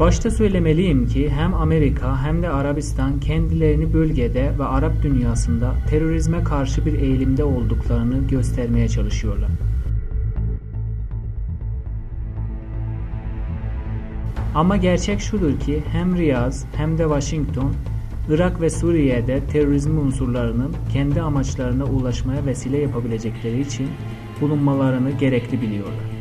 Başta söylemeliyim ki hem Amerika hem de Arabistan kendilerini bölgede ve Arap dünyasında terörizme karşı bir eğilimde olduklarını göstermeye çalışıyorlar. Ama gerçek şudur ki hem Riyaz hem de Washington Irak ve Suriye'de terörizm unsurlarının kendi amaçlarına ulaşmaya vesile yapabilecekleri için bulunmalarını gerekli biliyorlar.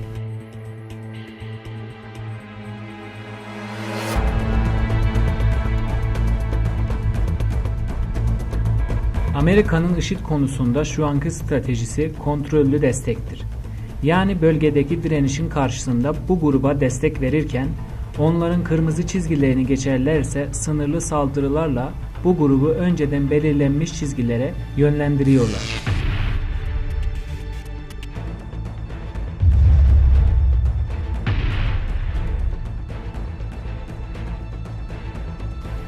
Amerika'nın IŞİD konusunda şu anki stratejisi kontrollü destektir. Yani bölgedeki direnişin karşısında bu gruba destek verirken onların kırmızı çizgilerini geçerlerse sınırlı saldırılarla bu grubu önceden belirlenmiş çizgilere yönlendiriyorlar.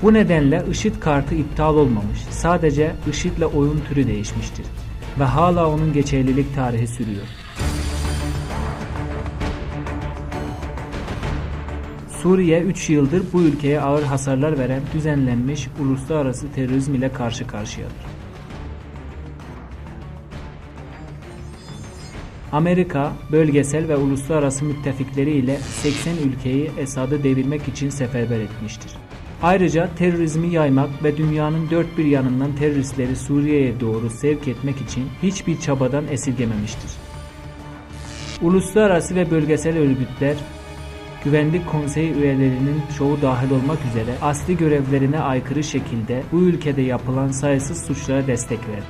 Bu nedenle IŞİD kartı iptal olmamış. Sadece IŞİD'le oyun türü değişmiştir. Ve hala onun geçerlilik tarihi sürüyor. Suriye 3 yıldır bu ülkeye ağır hasarlar veren düzenlenmiş uluslararası terörizm ile karşı karşıyadır. Amerika, bölgesel ve uluslararası müttefikleri ile 80 ülkeyi Esad'ı devirmek için seferber etmiştir. Ayrıca terörizmi yaymak ve dünyanın dört bir yanından teröristleri Suriye'ye doğru sevk etmek için hiçbir çabadan esirgememiştir. Uluslararası ve bölgesel örgütler Güvenlik Konseyi üyelerinin çoğu dahil olmak üzere asli görevlerine aykırı şekilde bu ülkede yapılan sayısız suçlara destek verdi.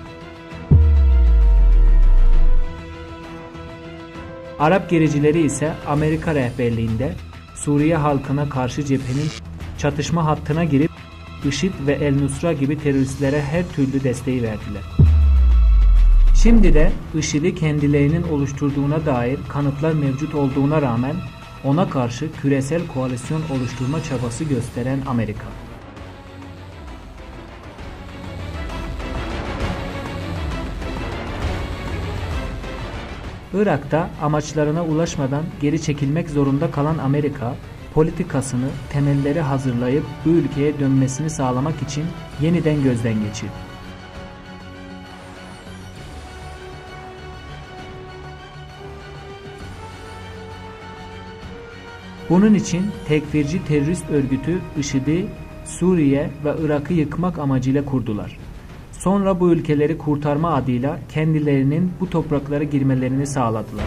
Arap gericileri ise Amerika rehberliğinde Suriye halkına karşı cephenin çatışma hattına girip IŞİD ve El Nusra gibi teröristlere her türlü desteği verdiler. Şimdi de IŞİD'i kendilerinin oluşturduğuna dair kanıtlar mevcut olduğuna rağmen ona karşı küresel koalisyon oluşturma çabası gösteren Amerika. Irak'ta amaçlarına ulaşmadan geri çekilmek zorunda kalan Amerika, politikasını temelleri hazırlayıp bu ülkeye dönmesini sağlamak için yeniden gözden geçirdi. Bunun için tekfirci terörist örgütü IŞİD'i Suriye ve Irak'ı yıkmak amacıyla kurdular. Sonra bu ülkeleri kurtarma adıyla kendilerinin bu topraklara girmelerini sağladılar.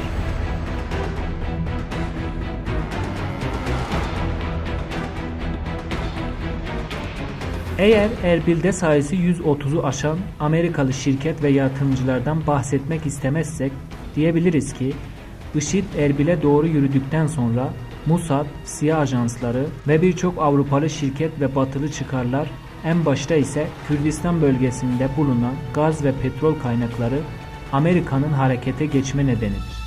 Eğer Erbil'de sayısı 130'u aşan Amerikalı şirket ve yatırımcılardan bahsetmek istemezsek diyebiliriz ki IŞİD Erbil'e doğru yürüdükten sonra Mossad, siyah ajansları ve birçok Avrupalı şirket ve batılı çıkarlar en başta ise Kürdistan bölgesinde bulunan gaz ve petrol kaynakları Amerika'nın harekete geçme nedenidir.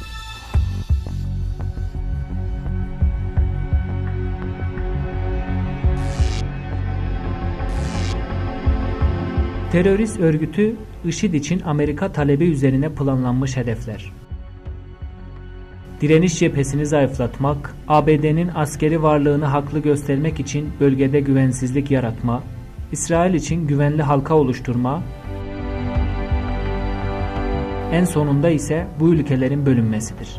Terörist örgütü IŞİD için Amerika talebi üzerine planlanmış hedefler. Direniş cephesini zayıflatmak, ABD'nin askeri varlığını haklı göstermek için bölgede güvensizlik yaratma, İsrail için güvenli halka oluşturma, en sonunda ise bu ülkelerin bölünmesidir.